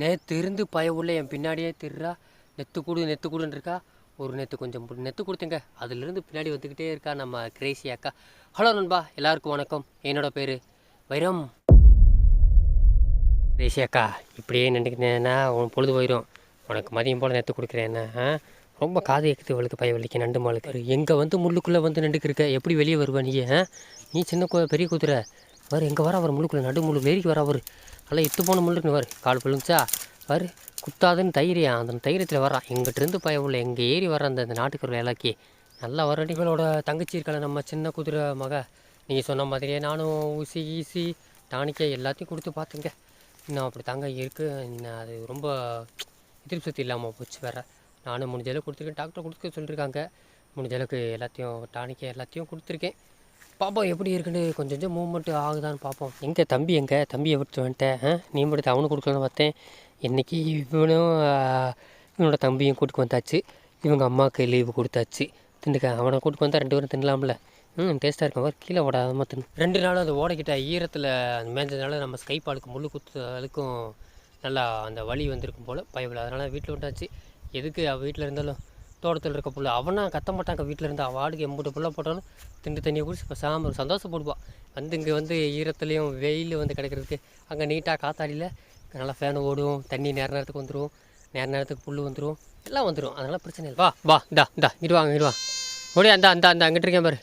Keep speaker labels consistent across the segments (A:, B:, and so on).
A: நேற்று இருந்து பய உள்ள என் பின்னாடியே திருறா நெத்து கூடு நெத்து கூடுன்னு இருக்கா? ஒரு நெத்து கொஞ்சம் நெத்து கொடுத்துங்க. அதுலேருந்து பின்னாடி வந்துக்கிட்டே இருக்கா நம்ம கிரேசி அக்கா. ஹலோ நண்பா எல்லாருக்கும் வணக்கம். என்னோட பேர் வைரம். கிரேசி அக்கா இப்படியே நினைக்கிறேன்னா உன் பொழுது போயிடும். உனக்கு மதியம் போல் நெத்து கொடுக்குறேன்னா ரொம்ப காது ஏக்குது இவளுக்கு பய வலிக்கு நண்டு மாளுக்கு எங்கே வந்து முள்ளுக்குள்ளே வந்து நண்டுக்கிருக்க எப்படி வெளியே வருவா நீ நீ சின்ன கு பெரிய குதிரை. வர எங்கே வர அவர் முள்ளுக்குள்ளே? நடு முள்ளு வேரிக்கு வர அவர். நல்லா இத்து போன முள்ளுக்குன்னு வரு கால் விழுந்துச்சா வரு குத்தாதுன்னு தைரியம். அந்த தைரியத்தில் வரான் எங்கிட்டிருந்து பய உள்ள எங்கள் ஏறி வர அந்த அந்த நாட்டுக்குள்ள இலக்கி. நல்லா வரடி இவளோட தங்கச்சி இருக்கல நம்ம சின்ன குதிரை மக. நீங்கள் சொன்ன மாதிரியே நானும் ஊசி ஈசி டானிக்கை எல்லாத்தையும் கொடுத்து பார்த்துங்க. இன்னும் அப்படி தாங்க இருக்குது இன்னும் அது ரொம்ப எதிர்ப்பு சக்தி இல்லாமல் போச்சு வேறு. நானும் முடிஞ்சளவு கொடுத்துருக்கேன். டாக்டர் கொடுக்க சொல்லியிருக்காங்க முடிஞ்ச அளவுக்கு எல்லாத்தையும் டானிக்கை எல்லாத்தையும் கொடுத்துருக்கேன். பார்ப்போம் எப்படி இருக்குன்னு கொஞ்சம் கொஞ்சம் மூவ்மெண்ட் ஆகுதான்னு பார்ப்போம் எங்கே தம்பி எங்கே? தம்பியை விட்டு வந்துட்டேன். நீ மட்டும் அவனுக்கு கொடுக்கலான்னு பார்த்தேன். இன்றைக்கி இவனும் இவனோட தம்பியும் கூட்டுக்கு வந்தாச்சு. இவங்க அம்மாவுக்கு லீவு கொடுத்தாச்சு. திண்டுக்க அவனை கூட்டுக்கு வந்தால் ரெண்டு பேரும் தின்னலாம்ல. ம் டேஸ்ட்டாக இருக்கும். அவர் கீழே ஓடாமல் தின்னு. ரெண்டு நாளும் அது ஓடக்கிட்ட ஈரத்தில் அந்த மேஞ்சதுனால நம்ம ஸ்கைப்பாலுக்கு முள்ளு குத்துறதுக்கும் நல்லா அந்த வலி வந்திருக்கும் போல் பயவில் அதனால் வீட்டில் விட்டாச்சு. எதுக்கு அவள் வீட்டில் இருந்தாலும்? தோட்டத்தில் இருக்க புள்ள. அவனா கத்த மாட்டாங்க வீட்டில் இருந்து. வாடுக்கு ஆடுக்கு எம்பூட்டு புள்ள போட்டாலும் திண்டு தண்ணியை குடிச்சு இப்போ சாம சந்தோஷப்படுவான் வந்து இங்கே வந்து ஈரத்துலேயும் வெயில் வந்து கிடக்கிறதுக்கு. அங்கே நீட்டாக காத்தாடியில் நல்லா ஃபேன் ஓடும். தண்ணி நேர நேரத்துக்கு வந்துடும் நேர நேரத்துக்கு புல் வந்துடும் எல்லாம் வந்துடும் அதனால் பிரச்சனை இல்லை. வா வா இந்தா இந்தா இடுவாங்க வாங்க ஓடி அந்த அந்த அந்த அங்கிட்டு இருக்கேன் பாரு.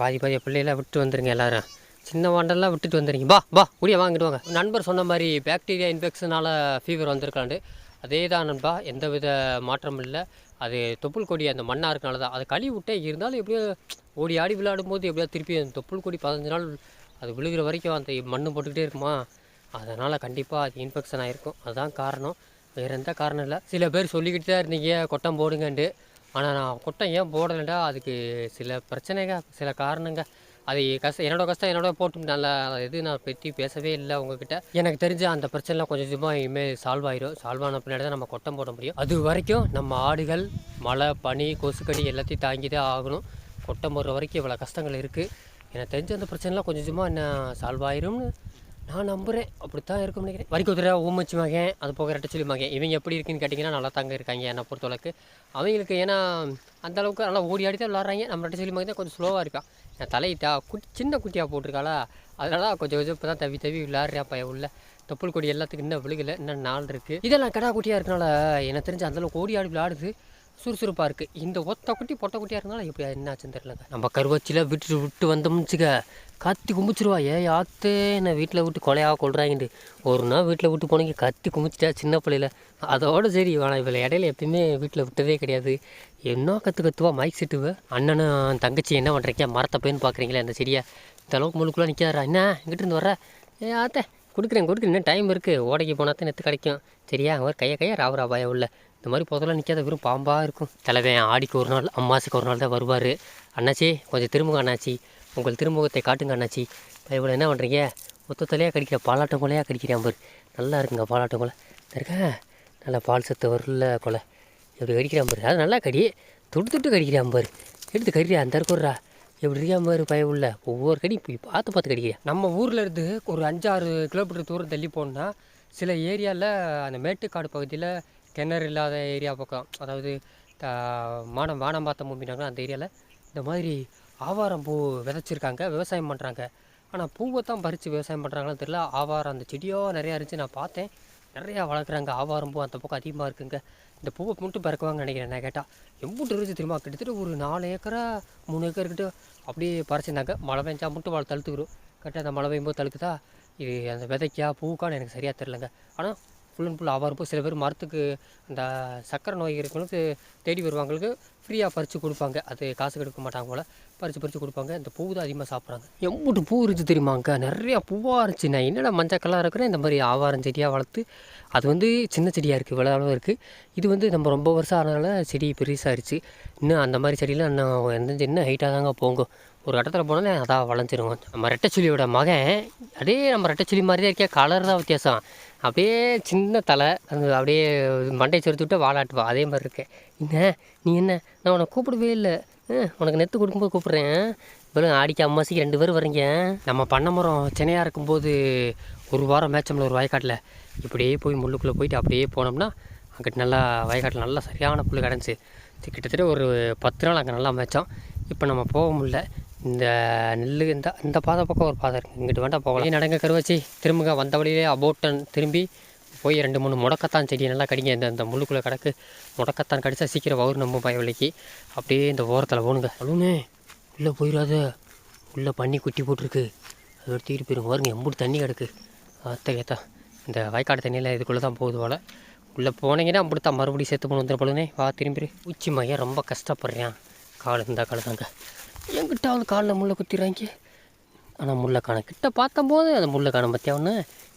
A: பாதி பாதி பிள்ளையெல்லாம் விட்டு வந்துருங்க எல்லாரும். சின்ன வாண்டெல்லாம் விட்டுட்டு வந்துடுங்க வா வா முடிய வாங்கிட்டு வாங்க. நண்பர் சொன்ன மாதிரி பாக்டீரியா இன்ஃபெக்ஷனால் ஃபீவர் வந்திருக்காண்டு அதே தான் நண்பா. எந்த வித மாற்றமும் இல்லை. அது தொப்புள் கொடி அந்த மண்ணாக இருக்கனால தான். அது கழுவி விட்டே இருந்தாலும் எப்படியோ ஓடி ஆடி விளையாடும் போது எப்படியோ திருப்பி அந்த தொப்புள் கொடி பதினஞ்சு நாள் அது விழுகிற வரைக்கும் அந்த மண் போட்டுக்கிட்டே இருக்குமா? அதனால் கண்டிப்பாக அது இன்ஃபெக்ஷன் ஆகிருக்கும் அதுதான் காரணம். வேறு எந்த காரணம் இல்லை. சில பேர் சொல்லிக்கிட்டு தான் இருந்தீங்க கொட்டம் போடுங்கன்ட்டு. ஆனால் நான் கொட்டம் ஏன் போடலைண்டா? அதுக்கு சில பிரச்சனைங்க சில காரணங்க. அது கஷ்டம் என்னோட கஷ்டம் என்னோட போட்டு நல்லா இது நான் பற்றி பேசவே இல்லை உங்ககிட்ட. எனக்கு தெரிஞ்ச அந்த பிரச்சனைலாம் கொஞ்சம் கொஞ்சமாக இனிமேல் சால்வ் ஆயிரும். சால்வ் ஆன பின்னாடி தான் நம்ம கொட்டம் போட முடியும். அது வரைக்கும் நம்ம ஆடுகள் மழை பனி கொசுக்கடி எல்லாத்தையும் தாங்கி தான் ஆகணும். கொட்டம் போடுற வரைக்கும் இவ்வளோ கஷ்டங்கள் இருக்குது எனக்கு தெரிஞ்ச அந்த பிரச்சனைலாம் கொஞ்சம் கொஞ்சமாக என்ன சால்வ் ஆயிரும்னு நான் நம்புகிறேன் அப்படித்தான் இருக்கும்னு நினைக்கிறேன். வரி குதிரை ஊமச்சி மகன் அது போக ரெட்டச்சொலி மகன் இவங்க எப்படி இருக்குன்னு கேட்டிங்கன்னா நல்லா தாங்க இருக்காங்க என்னை பொறுத்தளவுக்கு. அவங்களுக்கு ஏன்னா அந்தளவுக்கு நல்லா ஓடி ஆடி தான் விளாட்றாங்க. நம்ம ரெட்டச்சொல்லி மகன் தான் கொஞ்சம் ஸ்லோவாக இருப்பான் என் தலையிட்டா குட்டி சின்ன குட்டியாக போட்டிருக்காளா? அதனால கொஞ்சம் கொஞ்சம் இப்போ தான் தவி தவி விளாட்றாப்பா உள்ள. தொப்புள் கொடி எல்லாத்துக்கும் இன்னும் விழுகலை. இன்னும் நாள் இருக்குது இதெல்லாம் கடா குட்டியாக இருக்கனால எனக்கு தெரிஞ்சு அந்தளவுக்கு ஓடி ஆடி விளாடுது. சுறுசுறுப்பாக இருக்குது இந்த ஒத்த குட்டி பொட்டை குட்டியாக இருந்தாலும் எப்படி என்னாச்சுன்னு தெரியலங்க. நம்ம கருவச்சியில் விட்டுட்டு விட்டு வந்தோம்னுச்சுக்க கத்தி கும்பிச்சிருவா ஏ ஆத்து என்ன வீட்டில் விட்டு கொலையாக கொள்றாங்கன்ட்டு ஒரு நாள் வீட்டில் விட்டு போனீங்க கத்தி கும்பிச்சிட்டா சின்ன பிள்ளையில. அதோடு சரி வேணாம் இவளை இடையில எப்பயுமே வீட்டில் விட்டதே கிடையாது. என்ன கற்று கத்துவா மைக் செட்டுவ அண்ணனும் தங்கச்சி என்ன பண்ணுறீங்க மரத்தை போயின்னு பார்க்குறீங்களா இந்த செடியை. இந்த அளவுக்கு முழுக்குள்ளே நிற்காரா என்ன? இங்கிட்டு இருந்து வர்ற? ஏ ஆத்தே கொடுக்குறேன் கொடுக்குறேன். இன்னும் டைம் இருக்குது ஓடைக்கு போனால் தான் நெத்து கிடைக்கும். சரியா? அவர் கையை கையை ராவரா பாய உள்ள. இந்த மாதிரி புதலாம் நிற்காத வெறும் பாம்பாக இருக்கும். தலைவன் ஆடிக்கு ஒரு நாள் அம்மாசிக்கு ஒரு நாள் தான் வருவார். அண்ணாச்சி கொஞ்சம் திரும்ப அண்ணாச்சி. உங்கள் திருமுகத்தை காட்டுங்க அண்ணாச்சி. இவ்வளோ என்ன பண்ணுறீங்க மொத்தத்துலையாக கடிக்கிற பாலாட்டம் கொலையாக கடிக்கிறேன் பாரு நல்லா இருக்குங்க பாலாட்டம் கொலை. இருக்க? நல்லா பால் சத்து வரல கொலை. எப்படி கடிக்கிறான் பாரு அது நல்லா கடி. துட்டு துட்டு கடிக்கிறான் பாரு எடுத்து கறியா அந்த இருக்குறா எப்படி இருக்கா பாரு பய உள்ள. ஒவ்வொரு கடி போய் பார்த்து பார்த்து கடிக்கிறேன் நம்ம ஊரில் இருந்து ஒரு அஞ்சாறு கிலோமீட்டர் தூரம் தள்ளி போனால் சில ஏரியாவில் அந்த மேட்டுக்காடு பகுதியில் கிணறு இல்லாத ஏரியா பக்கம் அதாவது த- மானம் வானம் பார்த்த மூம்பினாங்கன்னா அந்த ஏரியாவில் இந்த மாதிரி ஆவாரம் பூ விதைச்சிருக்காங்க விவசாயம் பண்ணுறாங்க ஆனால் பூவை தான் பறித்து விவசாயம் பண்ணுறாங்களான்னு தெரியல. ஆவாரம் அந்த செடியோ நிறையா இருந்துச்சு நான் பார்த்தேன். நிறையா வளர்க்குறாங்க ஆவாரம் பூ அந்த பக்கம் அதிகமாக இருக்குங்க. இந்த பூவை மட்டும் பறக்குவாங்கன்னு நினைக்கிறேன் நான் கேட்டால் எம்பூட்டு இருந்துச்சு தெரியுமா? கிட்டத்தட்ட ஒரு நாலு ஏக்கரா மூணு ஏக்கர் கிட்ட அப்படியே பறிச்சிருந்தாங்க. மழை பெஞ்சா மட்டும் வாழை தழுத்துக்கிறோம் கரெக்டாக அந்த மழை பெய்யும்போது தழுக்குதா இது அந்த விதைக்கா பூக்கான்னு எனக்கு சரியாக தெரிலங்க ஆனால் ஃபுல் அண்ட் ஃபுல் ஆவாரம் சில பேர் மரத்துக்கு அந்த சக்கரை நோய் இருக்கிறவங்களுக்கு தேடி வருவாங்களுக்கு ஃப்ரீயாக பறித்து கொடுப்பாங்க. அது காசு கெடுக்க மாட்டாங்க போல். பறித்து பறித்து கொடுப்பாங்க. இந்த பூ தான் அதிகமாக சாப்பிட்றாங்க. எம்பிட்டு பூ இருந்துச்சு தெரியுமாங்க நிறையா பூவாக இருந்துச்சு. நான் என்னடா மஞ்சள் கலராக இருக்கிறேன்? இந்த மாதிரி ஆவாரம் செடியாக வளர்த்து அது வந்து சின்ன செடியாக இருக்குது விளையாடவும் இருக்குது இது வந்து நம்ம ரொம்ப வருஷம் ஆனதுனால செடி பெருசாகிருச்சு இன்னும் அந்த மாதிரி செடியெலாம் இன்னும் எந்த இன்னும் ஹைட்டாக தாங்க போங்கும் ஒரு இடத்துல போனாலே அதான் வளைஞ்சிரும் நம்ம ரெட்டச்சுலியோட மகன் அப்படியே நம்ம ரெட்டச்சுலி மாதிரி தான் இருக்கே கலர் தான் வித்தியாசம். அப்படியே சின்ன தலை அந்த அப்படியே மண்டையை சுருத்தி விட்டு வாழாட்டுவா அதே மாதிரி இருக்கேன் என்ன? நீ என்ன? நான் உன்னை கூப்பிடவே இல்லை. உனக்கு நெத்து கொடுக்கும்போது கூப்பிட்றேன். இவ்வளோ ஆடிக்கு அம்மாசிக்கு ரெண்டு பேரும் வரீங்க. நம்ம பண்ண மரம் சென்னையாக இருக்கும்போது ஒரு வாரம் மேட்சம்ல ஒரு வயக்காட்டில். இப்படியே போய் முள்ளுக்குள்ளே போயிட்டு அப்படியே போனோம்னா அங்கிட்டு நல்லா வயக்காட்டில் நல்லா சரியான புல் கிடந்துச்சு. கிட்டத்தட்ட ஒரு பத்து நாள் அங்கே நல்லா மேய்ச்சோம். இப்போ நம்ம போக முடில இந்த நெல் இந்த இந்த பாதை பக்கம் ஒரு பாதை இருக்குது இங்கிட்டு வேண்டாம் போகலாம். நடங்க கருவாச்சி. திரும்புங்க வந்த வழியிலே அபோட்டன் திரும்பி போய் ரெண்டு மூணு முடக்கத்தான் செடியை நல்லா கடிங்க. இந்த இந்த முள்ளுக்குள்ளே கிடக்கு. முடக்கத்தான் கடிச்சா சீக்கிரம் வரும் நம்ம பயவிலைக்கு அப்படியே இந்த ஓரத்தில் போகணுங்க அழுனே உள்ளே போயிடாத உள்ளே பண்ணி குட்டி போட்டிருக்கு. அது எடுத்துக்கிட்டு போயிருங்க. வருங்க எம்பூட்டு தண்ணி கிடக்கு. அத்தை கேத்தா இந்த வயக்காடு தண்ணியில் இதுக்குள்ளே தான் போகுது போல். உள்ளே போனீங்கன்னா அப்படி தான் மறுபடியும் சேர்த்து போன வந்துடும் பொழுதுனே வா திரும்பி உச்சி மையம் ரொம்ப கஷ்டப்படுறேன். கால் இந்த காலு தாங்க. எங்கிட்டாவது காலில் முள்ளை குத்திடுறாங்க. ஆனால் முள்ளை கிட்டே கிட்ட பார்த்தம்போது அந்த முள்ளை காணம் பார்த்தியா ஒன்று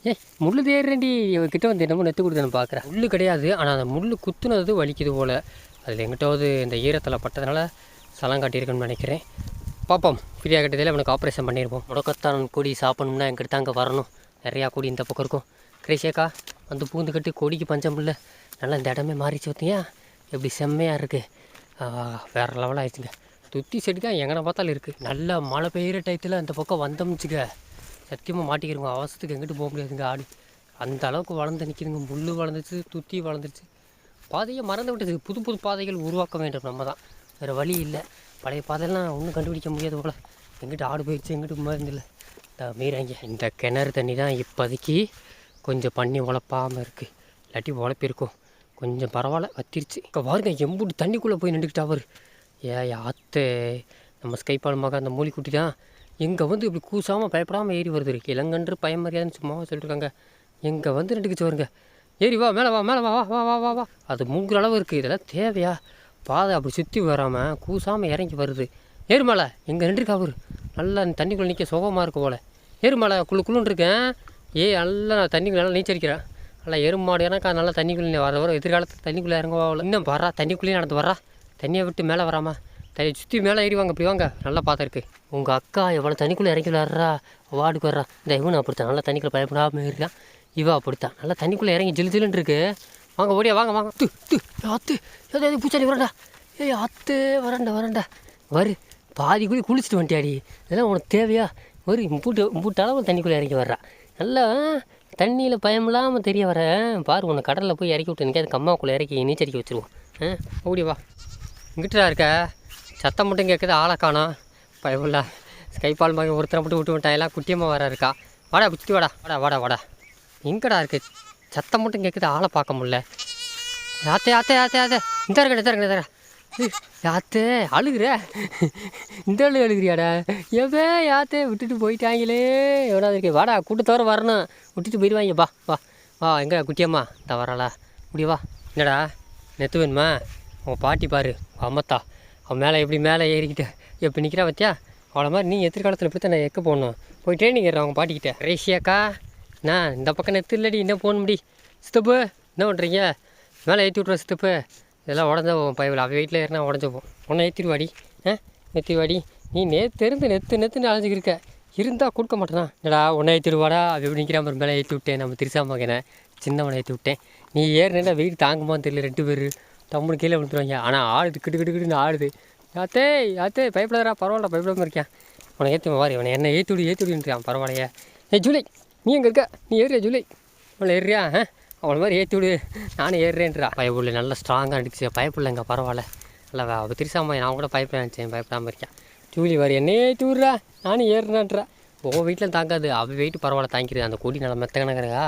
A: ஏய் முள் தேடுறேன்டி. கிட்ட வந்து என்னமோ நெத்து கொடுத்தேன்னு பார்க்குறேன். முள் கிடையாது. ஆனால் அந்த முள் குத்துனது வலிக்குது போல். அதில் எங்கிட்டாவது இந்த ஈரத்தில் பட்டதுனால சலம் காட்டியிருக்குன்னு நினைக்கிறேன். பார்ப்போம். ஃப்ரீயாக கட்டதில் அவனுக்கு ஆப்ரேஷன் பண்ணியிருப்போம். முடக்கத்தான் கொடி சாப்பிடணும்னா எங்கிட்ட அங்கே வரணும். நிறையா கொடி இந்த பக்கம் இருக்கும். கிரேஷியாக்கா வந்து பூந்து கட்டி கொடிக்கு பஞ்சம் இல்லை. நல்லா இந்த இடமே மாறிச்சு பார்த்தியா? எப்படி செம்மையாக இருக்குது வேறு லெவலாக ஆயிடுச்சுங்க. துத்தி செடி தான் எங்கன பார்த்தாலும் இருக்குது நல்லா மழை பெய்கிற டயத்தில் அந்த பக்கம் வந்தோம்ச்சுக்க சத்தியமாக மாட்டிக்கிறோங்க அவசரத்துக்கு எங்கிட்டு போக முடியாதுங்க ஆடு. அந்த அளவுக்கு வளர்ந்து நிற்கிதுங்க முள் வளர்ந்துச்சு துத்தி வளர்ந்துருச்சு. பாதையை மறந்து விட்டது. புது புது பாதைகள் உருவாக்க வேண்டும் நம்ம தான். வேறு வழி இல்லை. பழைய பாதையெல்லாம் ஒன்றும் கண்டுபிடிக்க முடியாது போல். எங்கிட்ட ஆடு போயிடுச்சு எங்கிட்ட மருந்தில்லை இந்த மீறாங்க. இந்த கிணறு தண்ணி தான் இப்போதைக்கு கொஞ்சம் பண்ணி உழப்பாமல் இருக்குது இல்லாட்டி உழப்பிருக்கும் கொஞ்சம் பரவாயில்ல வத்திருச்சு. இப்போ பாருங்க எம்புட்டு தண்ணிக்குள்ளே போய் நின்றுக்கிட்டா அவர். ஏ அத்தை நம்ம ஸ்கைப்பாலமாக அந்த மூலிக்குட்டி தான் எங்கே வந்து இப்படி கூசாமல் பயப்படாமல் ஏறி வருது இளங்கன்று பயமரியாதுன்னு சும்மாவா சொல்லிட்டுருக்காங்க. எங்கே வந்து நின்றுக்குச்சு வருங்க ஏறி வா மேலே வா மேலே வா வா வா வா வா. வா அது மூங்குற அளவு இருக்குது இதெல்லாம் தேவையா? பாதை அப்படி சுற்றி வராமல் கூசாமல் இறங்கி வருது. ஏறுமலை எங்கே நின்றுருக்கா அவர்? நல்லா தண்ணிக்குள்ளே நிற்க சுகமாக இருக்கும் போல். ஏறுமலை குழு குழுன்னு இருக்கேன் ஏ நல்லா நான் தண்ணிக்குள்ள நல்லா நீச்சரிக்கிறேன் நல்லா எருமாடு எனக்கா நல்லா தண்ணிக்குள்ளே வர வர எதிர்காலத்தில் தண்ணிக்குள்ளே இறங்குவா இன்னும் வரா தண்ணிக்குள்ளேயே நடந்து வரா தண்ணியை விட்டு மேலே வராமா? தண்ணி சுற்றி மேலே ஏறி வாங்க வாங்க. நல்லா பார்த்துருக்கு உங்கள் அக்கா எவ்வளோ தண்ணிக்குள்ளே இறங்கி விளாட்றா வார்டுக்கு வர்றா. இந்த இவனு அப்படித்தான். நல்லா தண்ணிக்குள்ளே பயப்படாமல் இருக்கான் இவா அப்படித்தான். நல்லா தண்ணிக்குள்ளே இறங்கி ஜிலு ஜிலுன்னு இருக்கு. வாங்க ஓடியா வாங்க வாங்க. து து அத்து ஏதோ ஏதோ பூச்சாடி வரண்டா ஏய் அத்து வரண்டா வரண்டா வரு. பாதி குடி குளிச்சுட்டு வந்துட்டியாடி. இதெல்லாம் உனக்கு தேவையா? ஒரு இம்பூட்டு இம்பூட்டு அளவு தண்ணிக்குள்ளே இறங்கி வர்றா. நல்லா தண்ணியில் பயம் இல்லாமல் தெரிய வர. பாரு உன்னை கடலில் போய் இறக்கி விட்டு நிற்காது கம்மாக்குள்ளே இறக்கி நீச்சடிக்க வச்சுருவோம். ஆ ஓடி வா. இங்கிட்டா இருக்க? சத்தம் மட்டும் கேட்குது ஆளை காணோம். பயமுள்ள ஸ்கைபால் மகன் ஒருத்தரை மட்டும் விட்டு விட்டா எல்லாம் குட்டியம்மா வர இருக்கா. வாடா குச்சி வாடா. வாடா வாடா வாடா. எங்கடா இருக்கு? சத்தம் மட்டும் கேட்குது ஆளை பார்க்க முடியல. யாத்தே யாத்தே யாத்தே யாத்தே. இந்த இருக்கடா இந்த இருக்கடா யாத்தே அழுகுற? இந்த அழு அழுகுறியாடா? எவே யாத்தே விட்டுட்டு போயிட்டாங்களே. எவ்வளோ இருக்கு. வாடா கூட்டத்தோற வரணும். விட்டுட்டு போயிடுவாங்க வா வா. வா எங்கடா குட்டியம்மா? இந்த முடியவா என்னடா? நெத்து வேணுமா? உன் பாட்டி பாரு அம்மத்தா. அவன் மேலே எப்படி மேலே ஏறிக்கிட்டு எப்படி நிற்கிறா பத்தியா? அவளை மாதிரி நீ எதிர்காலத்தில் இப்படி தான் நான் எக்க போகணும்? போய் ட்ரைனிங் ஏற அவங்க பாட்டிக்கிட்ட. ரேஷியாக்கா நான் இந்த பக்கம் நெத்து இல்லடி என்ன போக முடி. சித்தப்பு என்ன பண்ணுறீங்க மேலே ஏற்றி விட்ருவோம் சித்தப்பு. இதெல்லாம் உடஞ்சா போவோம் பயவில் அவள் வீட்டில் ஏறினா உடஞ்ச போவோம். உன்னை ஏற்றிடுவாடி ஆ? ஏற்றிடுவாடி நீ நேற்று இருந்து நெத்து நெத்துன்னு அலைஞ்சிக்கிருக்க இருந்தால் கொடுக்க மாட்டேனா? என்னடா உன்னை ஏற்றிடுவாடா அது எப்படி நிற்கிற மாதிரி மேலே ஏற்றி விட்டேன். நம்ம திருசா மகனை சின்னவனை ஏற்றி விட்டேன். நீ ஏறினா வீடு தாங்குமான்னு தெரியல ரெண்டு பேர். தம்முனு கீழே விழுந்துருவாங்க. ஆனால் ஆடுது கிட்டு கிட்டு கிட்டுன்னு ஆடுது. யாத்தே யாத்தே பயப்படாதரா பரவாயில்ல பயப்படாமல் இருக்கேன் உனக்கு ஏற்றி மாறி உன என்ன ஏற்றி விடு ஏற்றி விடுன்றான் பரவாயில்லையே. ஏ ஜூலை நீ எங்கே இருக்க? நீ ஏறியா ஜூலை? அவளை ஏறியா ஆ? அவளை மாதிரி ஏற்றி விடு. நானும் ஏறுறேன்றா. பயப்புள்ள நல்லா ஸ்ட்ராங்காக அடிச்சு பயப்புள்ளங்க பரவாயில்ல. நல்லா அவள் திருசாம நான் கூட பயப்பட நினச்சேன் பயப்படாமல் இருக்கேன் ஜூலி வர என்ன ஏற்றி விட்றா? நானும் ஏறுனான்றா உங்கள் வீட்டில் தாங்காது. அவள் வெயிட் பரவாயில்ல தாங்கிடுது அந்த கொடி நல்லா மெத்தகனங்கிறதா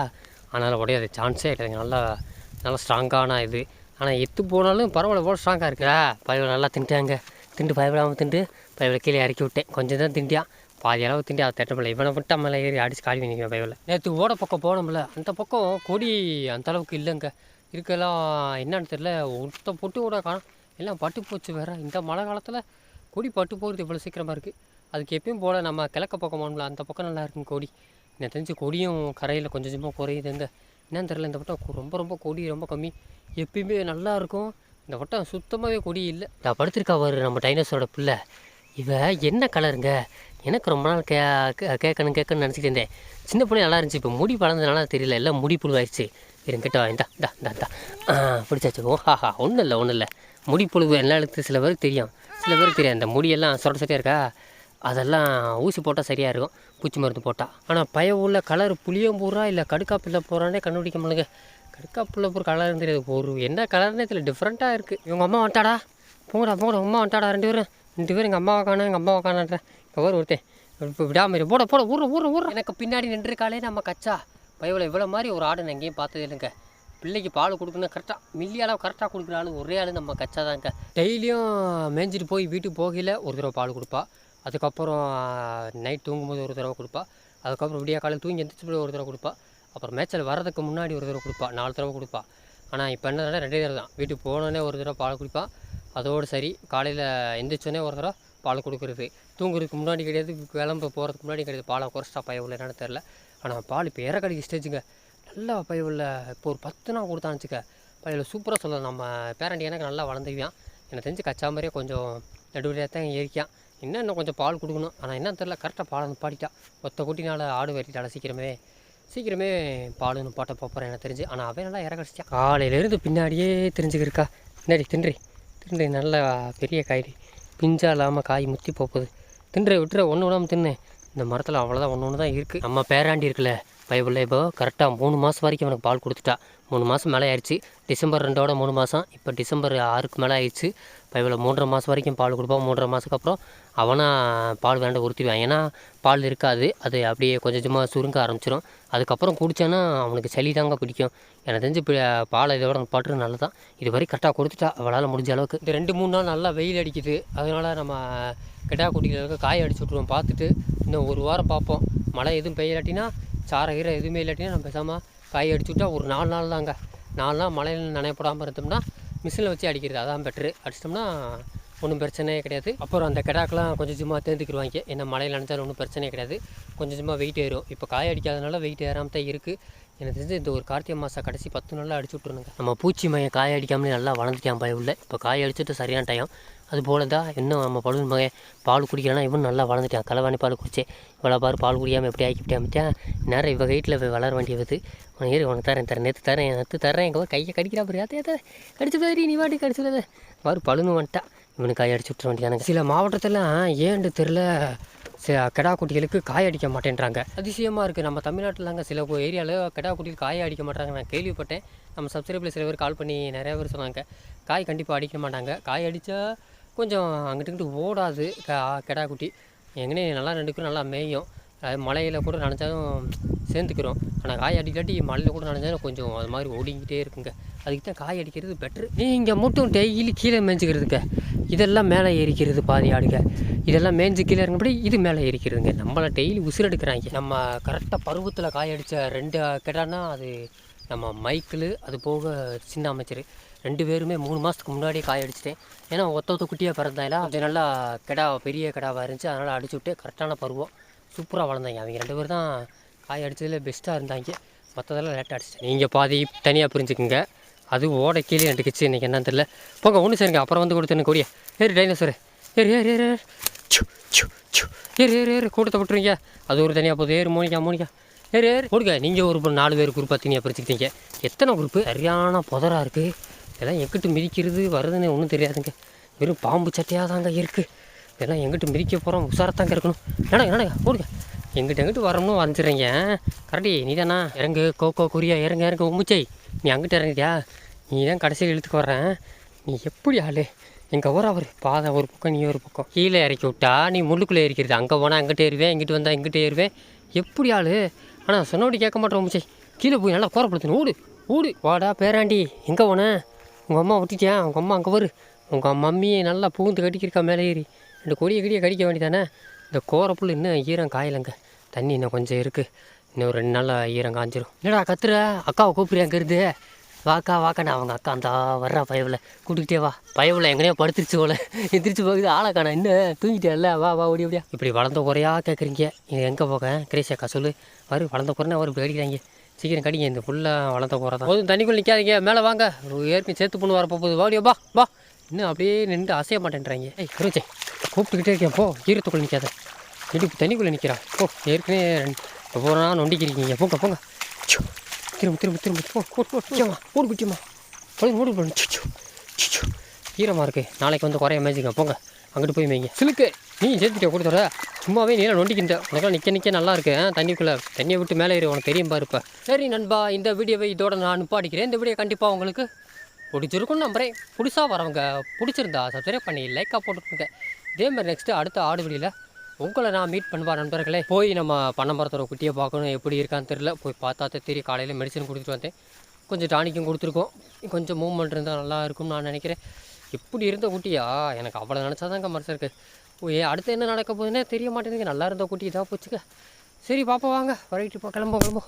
A: அதனால் உடையாது சான்ஸே கிடையாது. நல்லா நல்லா ஸ்ட்ராங்கான இது. ஆனால் எத்து போனாலும் பரவாயில்ல எவ்வளோ ஸ்ட்ராங்காக இருக்கா பயவில் நல்லா தின்ட்டாங்க. திண்டு பயப்படாமல் திண்டு பயவில் கீழே இறக்கி விட்டேன். கொஞ்சம் தான் திண்டியா. பாதி அளவு திண்டி அதை தட்டமில்ல இவனை விட்டு மேலே ஏறி அடிச்சு காலி பண்ணிக்கிறேன் பயவில் நேற்று ஓட பக்கம் போனோம்ல அந்த பக்கம் கொடி அந்த அளவுக்கு இல்லைங்க. இருக்கலாம் என்னன்னு தெரில ஒருத்த பொட்டு கூட காணும் எல்லாம் பட்டு போச்சு வேற. இந்த மழை காலத்தில் கொடி பட்டு போகிறது இவ்வளோ சீக்கிரமாக இருக்குது அதுக்கு எப்பயும் போல் நம்ம கிழக்க பக்கம் போகணும்ல அந்த பக்கம் நல்லா இருக்கும் கொடி. எனக்கு தெரிஞ்சு கொடியும் கரையில் கொஞ்சம் கொஞ்சமாக குறையுதுங்க. என்னன்னு தெரில இந்த வட்டம் ரொம்ப ரொம்ப கொடி ரொம்ப கம்மி. எப்பயுமே நல்லா இருக்கும். இந்த வட்டம் சுத்தமாகவே கொடி இல்லை. நான் படுத்திருக்கா பாரு நம்ம டைனோஸோட பிள்ளை. இவ என்ன கலருங்க? எனக்கு ரொம்ப நாள் கே கே- கேட்கணும் கேட்கணும்னு நினச்சிட்டு இருந்தேன். சின்ன பிள்ளை நல்லா இருந்துச்சு இப்போ முடி வளர்ந்ததுனால தெரியல. எல்லாம் முடி புழுவாயிடுச்சு இருங்கிட்ட இந்தா இந்தா இந்தா இந்தா. பிடிச்சாச்சு. ஓ ஹா ஒன்றும் இல்லை ஒன்றும் இல்லை. முடி புழுவு எல்லா எழுத்து சில பேருக்கு தெரியும். சில பேருக்கு தெரியும் அந்த முடியெல்லாம் சொட்ட சொட்டையாக இருக்கா? அதெல்லாம் ஊசி போட்டால் சரியாக இருக்கும். பூச்சி மருந்து போட்டால் ஆனால் பய உள்ள கலர் புளியம்பூரா இல்லை கடுக்காப்பில்ல போகிறானே கண்டுபிடிக்க முடியுங்க கடுக்காப்பில்ல போகிற கலர் தெரியாது. ஒரு என்ன கலர்னே இதில் டிஃப்ரெண்ட்டாக இருக்குது இவங்க அம்மா வந்துட்டாடா. போங்கடா போங்கடா அம்மா வந்துட்டாடா. ரெண்டு பேரும். ரெண்டு பேரும் எங்கள் அம்மாவை காணும் எங்கள் அம்மாவை காணன்றேன் இப்போ ஒரு ஒருத்தன். இப்போ விடாமல் போட போட ஊற ஊற ஊற எனக்கு பின்னாடி நின்றுக்காலே நம்ம கச்சா. பயவில் இவ்வளோ மாதிரி ஒரு ஆடு நான் எங்கேயும் பார்த்தது இல்லைங்க. பிள்ளைக்கு பால் கொடுக்கணும் கரெக்டாக மில்லி அளவு கரெக்டாக கொடுக்குற ஆளு ஒரே ஆள் நம்ம கச்சா தாங்க டெய்லியும் மேய்ஞ்சிட்டு போய் வீட்டுக்கு போகையில் ஒரு தடவை பால் கொடுப்பா. அதுக்கப்புறம் நைட் தூங்கும்போது ஒரு தடவை கொடுப்பா. அதுக்கப்புறம் விடிய காலையில் தூங்கி எந்திரிச்சு போய் ஒரு தடவை கொடுப்பா. அப்புறம் மேச்சல் வரதுக்கு முன்னாடி ஒரு தடவை கொடுப்பா. நாலு தடவை கொடுப்பா. ஆனால் இப்போ என்ன ரெண்டே தடவை தான். வீட்டுக்கு போனோடனே ஒரு தடவை பால் குடிப்பா. அதோடு சரி காலையில் எந்திரிச்சோடனே ஒரு தடவை பால் கொடுக்குறது. தூங்குறதுக்கு முன்னாடி கிடையாது கிளம்ப போகிறதுக்கு முன்னாடி கிடையாது. பாலை குறைச்சிட்டா உள்ள என்னன்னு தெரில ஆனால் பால் இப்போ இறக்கடிக்க ஸ்டேஜுங்க நல்லா பயவுள்ள இப்போ ஒரு பத்து நாள் கொடுத்தானுச்சுக்க பையில் சூப்பராக சொல்லலாம். நம்ம பேரண்டி எனக்கு நல்லா வளர்ந்துக்குவான் எனக்கு தெரிஞ்சு கச்சா மாதிரியே கொஞ்சம் நடுவில் தான் ஏறிக்கான் இன்னும் இன்னும் கொஞ்சம் பால் கொடுக்கணும். ஆனால் என்ன தெரில கரெக்டாக பால் நிப்பாட்டிட்டா. ஒத்த குட்டினால் ஆடு வெட்டிட்டால சீக்கிரமே சீக்கிரமே பால் நிப்பாட்ட போகிறேன் எனக்கு தெரிஞ்சு. ஆனால் அவன் நல்லா இறக்கடிச்சிட்டான் காலையிலேருந்து பின்னாடியே தெரிஞ்சுக்கிருக்கா. பின்னாடி தின்றி. தின்றி நல்லா பெரிய காய்டி பிஞ்சா இல்லாமல் காய் முத்தி போகுது. தின்ற விட்டுற ஒன்று விடாமல் தின்னு. இந்த மரத்தில் அவ்வளோதான் ஒன்று ஒன்று தான் இருக்குது நம்ம பேராண்டி இருக்குல்ல பைபிளில் இப்போ கரெக்டாக மூணு மாதம் வரைக்கும் அவனுக்கு பால் கொடுத்துட்டா. மூணு மாதம் மேலே ஆயிடுச்சு. டிசம்பர் ரெண்டோட மூணு மாதம் இப்போ டிசம்பர் ஆறுக்கு மேலே ஆயிடுச்சு. பைபிளில் மூன்றரை மாதம் வரைக்கும் பால் கொடுப்பான் மூன்றரை மாதத்துக்கு அப்புறம் அவனா பால் வேண்ட உறுத்திடுவான். ஏன்னா பால் இருக்காது. அது அப்படியே கொஞ்சம் கொஞ்சமாக சுருங்க ஆரம்பிச்சிடும் அதுக்கப்புறம் குடித்தானா அவனுக்கு சளி தாங்க பிடிக்கும். எனக்கு தெரிஞ்சு இப்போ பாலை இதோட பாட்டு நல்லதான் இது வரை கரெக்டாக கொடுத்துட்டா. அவளால் முடிஞ்ச அளவுக்கு. இந்த ரெண்டு மூணு நாள் நல்லா வெயில் அடிக்குது. அதனால் நம்ம கெட்டா குட்டிகளுக்கு காய அடிச்சு விட்ருவோம் பார்த்துட்டு இன்னும் ஒரு வாரம் பார்ப்போம். மழை எதுவும் பெய்யலாட்டினா சார கீரை எதுவுமே இல்லாட்டினா நம்ம பேசாமல் காய் அடிச்சு விட்டா ஒரு நாலு நாள் தாங்க. நாலு நாள் மழையில் நனையப்படாமல் இருந்தோம்னா மிஷினில் வச்சு அடிக்கிறது அதான் பெட்ரு அடிச்சிட்டோம்னா ஒன்றும் பிரச்சனையே கிடையாது. அப்புறம் அந்த கிடாக்கெலாம் கொஞ்சம் சும்மா தேர்ந்துக்கிடுவாங்க ஏன்னா மழையில் நினச்சாலும் ஒன்றும் பிரச்சனையே கிடையாது. கொஞ்சம் சும்மா வெயிட் ஏறும். இப்போ காய அடிக்காதனால வெயிட் ஏறாமல் தான் இருக்குது எனக்கு தெரிஞ்சு இந்த ஒரு கார்த்திகை மாதம் கடைசி பத்து நாளில் அடிச்சு விட்ருணுங்க நம்ம பூச்சி மையம் காய அடிக்காமலே நல்லா வளர்ந்துட்டான் பய உள்ள. இப்போ காய அடிச்சுட்டு சரியான டைம் அது போல தான் இன்னும் நம்ம பழுது மகன் பால் குடிக்கிறானா இவன் நல்லா வளர்ந்துட்டான். களவாணி பால் குடிச்சே இவ்வளோ பாரு பால் குடிக்காமல் எப்படி ஆக்கிவிட்டாமட்டான் நேரம் இவ வெயிட்டில் வளர வேண்டியது. உனக்கு ஏறி உனக்கு தரேன் தரேன். நேற்று தரேன் நேற்று தரேன். எங்கள் கையை கடிக்கிறா பாரு. அதே கடிச்சு போய் நீ வாட்டி கடிச்சு விடாத பாரு பழுந்து வந்துட்டான் இவனுக்கு காய் அடிச்சு விட்டுற வேண்டியதானுங்க சில மாவட்டத்திலாம் ஏன்னு தெரில சில கிடா குட்டிகளுக்கு காய அடிக்க மாட்டேன்றாங்க. அதிசயமாக இருக்குது நம்ம தமிழ்நாட்டில் சில ஏரியாவில் கிடா குட்டிகள் காய அடிக்க மாட்டாங்க நான் கேள்விப்பட்டேன். நம்ம சப்ஸ்கிரைபில் சில பேர் கால் பண்ணி நிறையா பேர் சொன்னாங்க. காய் கண்டிப்பாக அடிக்க மாட்டாங்க. காய் அடித்தா கொஞ்சம் அங்கிட்டு இங்கிட்டு ஓடாது கெடா குட்டி. எங்கனே நல்லா ரெண்டுக்கும் நல்லா மேயும். அது மலையில் கூட நினச்சாலும் சேர்ந்துக்கிறோம். ஆனால் காய் அடிக்காட்டி மலையில் கூட நினச்சாலும் கொஞ்சம் அது மாதிரி ஓடிக்கிட்டே இருக்குங்க. அதுக்கு தான் காய் அடிக்கிறது பெட்ரு நீங்கள் மட்டும் டெய்லி கீழே மேய்ஞ்சிக்கிறதுங்க இதெல்லாம் மேலே ஏறிக்கிறது பாதி ஆடுங்க. இதெல்லாம் மேய்ஞ்சு கீழே இறங்கினபடி இது மேலே ஏறிக்கிறதுங்க. நம்மளை டெய்லி உசுர் எடுக்கிறாங்க. நம்ம கரெக்டாக பருவத்தில் காய் அடித்த ரெண்டு கெடானா அது நம்ம மைக்கிள் அது போக சின்ன அமைச்சர். ரெண்டு பேருமே மூணு மாதத்துக்கு முன்னாடியே காய அடிச்சிட்டேன் ஏன்னா ஒத்த ஒத்த குட்டியாக பிறந்தாயில அது நல்லா கிடா பெரிய கிடாவாக இருந்துச்சு. அதனால் அடிச்சு விட்டு கரெக்டான பருவம். சூப்பராக வளர்ந்தாங்க அவங்க ரெண்டு பேர் தான் காய அடித்ததில் பெஸ்ட்டாக இருந்தாங்க. மற்றதெல்லாம் லேட்டாக அடிச்சிட்டேன். நீங்கள் பாதி தனியாக பிரிஞ்சுக்குங்க. அது ஓட கீழே நட்டுக்குச்சு இன்றைக்கி என்னன்னு தெரியல. போங்க ஒன்று சரிங்க. அப்புறம் வந்து கொடுத்து கூடிய. ஏறி டைனோசர் ஏறி ஏறி ஏறி ஏறி. சு சு சு ஏறி ஏறி ஏறி. கூட்டத்தை விட்டுருங்க. அது ஒரு தனியாக போகுது. ஏறு மோனிக்கா மோனிக்கா ஏறி ஏறி. கொடுங்க நீங்கள் ஒரு நாலு பேர் குரூப்பாக தனியாக பிரிச்சுக்கிட்டீங்க. எத்தனை குரூப்பு சரியான புதராக இருக்குது இதெல்லாம் எங்கிட்டு மிதிக்கிறது? வருதுன்னு ஒன்றும் தெரியாதுங்க. வெறும் பாம்பு சட்டையாக தாங்க இருக்குது இதெல்லாம் எங்கிட்டு மிதிக்க போகிறோம் உஷாரத்தாங்க இருக்கணும். என்னடா என்னடா ஓடுங்க எங்கிட்ட எங்கிட்டு வரணும் வந்துடுறீங்க கரடி நீ தானா இறங்கு கோகோ குறியா இறங்க இறங்க உமிச்சை நீ அங்கிட்ட இறங்கிட்டியா? நீ தான் கடைசியில் இழுத்துக்கு வர்றேன் நீ எப்படி ஆளு? எங்கள் ஊர் அவர். பாதை ஒரு பக்கம் நீ ஒரு பக்கம். கீழே இறக்கி விட்டா நீ முள்ளுக்குள்ளே ஏறிக்கிறது. அங்கே போனால் அங்கிட்ட ஏறுவேன் இங்கிட்டு வந்தால் இங்கிட்ட ஏறுவேன். எப்படி ஆளு? ஆனால் சொன்னோடி கேட்க மாட்டேன் உமிச்சை கீழே போய் நல்லா கோரப்படுத்தணும் ஓடு. ஓடு. வாடா பேராண்டி. எங்கே போனேன் உங்கள் அம்மா விட்டுட்டியா உங்கள் அம்மா அங்கே வரு. உங்கள் மம்மியை நல்லா பூந்து கட்டிக்கிருக்கா மேலே ஏறி. ரெண்டு கொடியை கடியை கடிக்க வேண்டியதானே? இந்த கோரப்புல் இன்னும் ஈரம் காயலைங்க. தண்ணி இன்னும் கொஞ்சம் இருக்குது இன்னும் ஒரு ரெண்டு நாளில் ஈரம் காஞ்சிரும். என்னடா கத்துற? அக்காவை கூப்பிடுறேன் அங்கே இருந்து. வாக்கா வாக்கண்ணா. அவங்க அக்கா அந்த வர்றா பயவில். கூட்டிகிட்டே வா. பயவில் எங்கனையோ படுத்துருச்சு போல. எந்திரிச்சு போகுது. ஆளக்காண்ணா. என்ன? தூங்கிட்டேல்ல வா வா ஓடி ஓடியா. இப்படி வளர்ந்த குறையா கேட்குறீங்க இது எங்கே போக? கிரேசி அக்கா சொல்லு. வரு வளர்ந்த குறைனா வரும் கடிக்கிறாங்க சீக்கிரம் கடிங்க இந்த ஃபுல்லாக வளர்த்த போகிறதா தான் போதும் தண்ணிக்குள்ள நிற்காதீங்க மேலே வாங்க ஒரு ஏற்கனவே சேர்த்து பொண்ணு வரப்போ போகுது வாடியோ பா வா இன்னும் அப்படியே நின்று அசைய மாட்டேன்றாங்க ஏய் கருச்சே கூப்பிட்டுக்கிட்டே இருக்கேன் போ ஈரத்துக்குள்ளே நிற்காத இடுப்பு தண்ணிக்குள்ளே நிற்கிறா போ ஏற்கனவே ரெண்டு ஒவ்வொரு நொண்டிக்கிறீங்க போங்க போங்க திரும்ப திரும்ப திரும்ப போ போ குட்டியம்மா ஓடு குட்டியம்மா பழகு ஓடு போடு ஈரமாக இருக்குது நாளைக்கு வந்து குறைய மேய்ச்சிங்க போங்க அங்கிட்டு போய் மேய்ங்க சிலுக்கு நீ சேர்த்துட்ட கொடுத்துற சும்மாவே நீலாம் நொண்டிக்கிட்ட உனக்கெல்லாம் நிற்க நிற்க நல்லா இருக்கு. தண்ணிக்குள்ளே. தண்ணியை விட்டு மேலே ஏறி உனக்கு தெரியும் பாருப்ப சரி நண்பா இந்த வீடியோவை இதோட நான் நிப்பாடிக்கிறேன் இந்த வீடியோ கண்டிப்பாக உங்களுக்கு பிடிச்சிருக்கும்னு நம்புறேன். புதுசாக வரவங்க பிடிச்சிருந்தா சப்ஸ்கிரைப் பண்ணி லைக்காக போட்டுருங்க இதே மாதிரி நெக்ஸ்ட்டு அடுத்த ஆடு வீடியோவில் உங்களை நான் மீட் பண்ணுவா நண்பர்களே. போய் நம்ம பணமரத்தோட குட்டியை பார்க்கணும் எப்படி இருக்கான்னு தெரில போய் பார்த்தா தான் தெரியும் காலையில் மெடிசன் கொடுத்துட்டு வந்தேன். கொஞ்சம் டானிக்கும் கொடுத்துருக்கோம். கொஞ்சம் மூவ்மெண்ட் இருந்தால் நல்லா இருக்கும்னு நான் நினைக்கிறேன். இப்படி இருந்த குட்டியா? எனக்கு அவ்வளோ நினச்சா தாங்க மனசு இருக்குது அடுத்து என்ன நடக்க போகுதுன்னே தெரிய மாட்டேங்குது. நல்லா இருந்தால் கூட்டி இதாக போச்சுக்க. சரி பாப்பா வாங்க. வரைட்டு இப்போ கிளம்போ கிளம்போ.